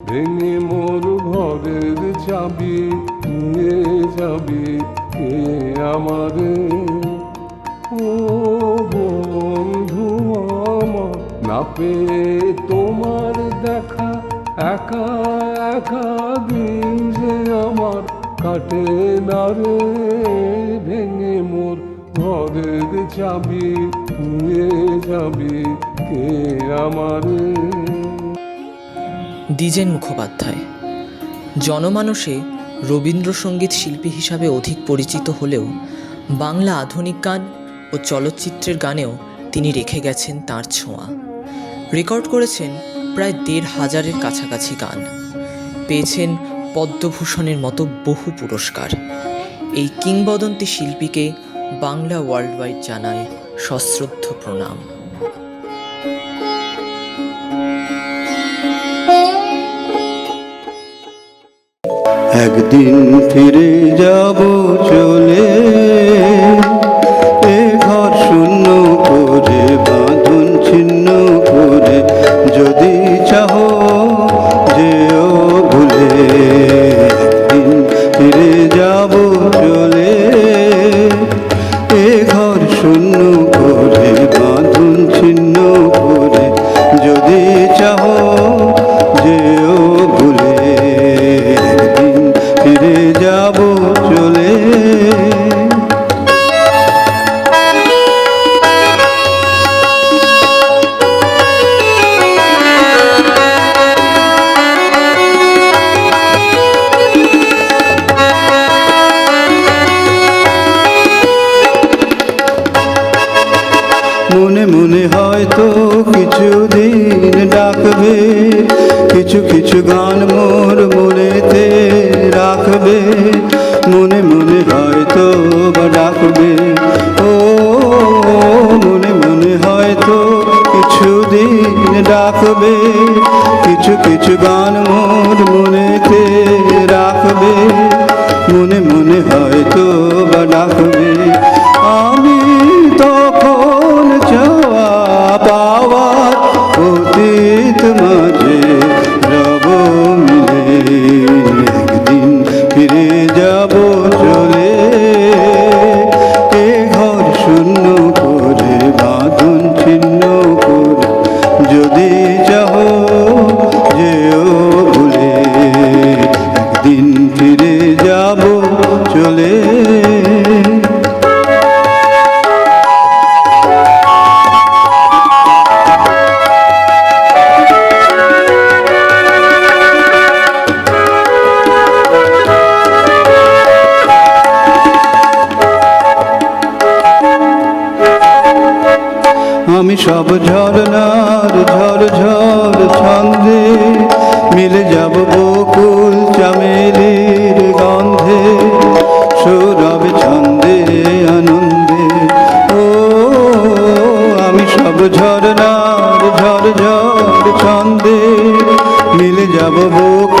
ভেঙে মোর ঘরের চাবি, নিয়ে যাবি কে আমারে? ও বন্ধু আমার, না পেয়ে তোমার দেখা, একা একা দিন যে আমার কাটে না রে। ভেঙে মোর ঘরের চাবি, নিয়ে যাবি কে আমারে? দ্বিজেন মুখোপাধ্যায়। জনমানসে রবীন্দ্রসঙ্গীত শিল্পী হিসাবে অধিক পরিচিত হলেও বাংলা আধুনিক গান ও চলচ্চিত্রের গানেও তিনি রেখে গেছেন তার ছোঁয়া। রেকর্ড করেছেন প্রায় দেড় হাজারের কাছাকাছি গান। পেয়েছেন পদ্মভূষণের মতো বহু পুরস্কার। এই কিংবদন্তি শিল্পীকে বাংলা ওয়ার্ল্ড ওয়াইড জানায় সশ্রদ্ধ প্রণাম। একদিন ফিরে যাব চলে যাব চলে। মনে মনে হয়তো কিছুদিন ডাকবে, কিছু কিছু গান মোর মনেতে রাখবে, মনে মনে হয়তো বা ডাকবে। ও, মনে মনে হয়তো কিছু দিন ডাকবে, কিছু কিছু গান মোর মনেতে রাখবে, মনে মনে হয়তো বা ডাকবে। আমি আমি সব ঝরনার ঝর ঝর ছন্দে মিলে যাব বকুল চামেলির গন্ধে, সৌরভ ছন্দে আনন্দে। ও, আমি সব ঝরনার ঝর ঝর ছন্দে মিলে যাব বকুল